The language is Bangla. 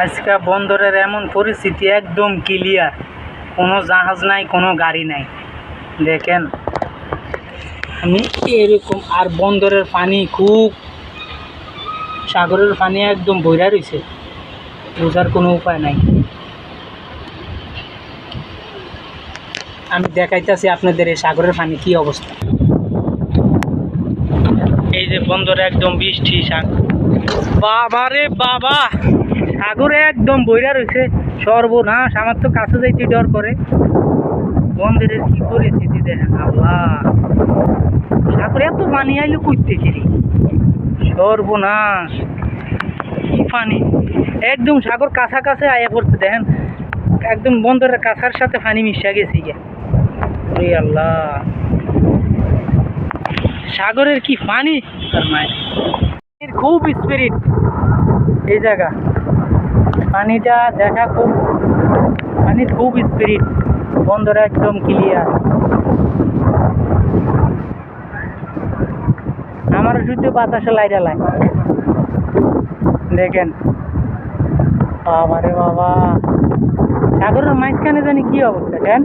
আজকে বন্দরের এমন পরিস্থিতি একদম ক্লিয়ার কোনো জাহাজ নাই, কোনো গাড়ি নাই। দেখেন, আমি এরকম, আর বন্দরের পানি খুব, সাগরের পানি একদম বইরা রয়েছে বোঝার কোনো উপায় নাই। আমি দেখাইতেছি আপনাদের এই সাগরের পানি কি অবস্থা। এই যে বন্দরে একদম বৃষ্টি সাগ বাবা রে বাবা! সাগরে একদম বইরা রয়েছে সর্বনাশ। আমার তো কাছে যাইতে ডর করে। বন্দরের কি পরিস্থিতি দেখেন আল্লাহ। সাগরে এত পানি আইলো থেকে রে? সর্বনাশ। কি পানি? একদম সাগর কাছা কাছে আয়া পড়ছে, দেখেন। একদম বন্দরের কাছার সাথে পানি মিশা গেছে ওরে আল্লাহ। সাগরের কি পানি? খুব স্পিরিট এই জায়গা। পানিটা দেখা খুব, পানির খুব স্পিরিট বন্দর একদম ক্লিয়ার আমার শুধু বাতাসে লাইটা লাই দেখেন। বাবা রে বাবা। সাগরের মাঝখানে জানি কি অবস্থা কেন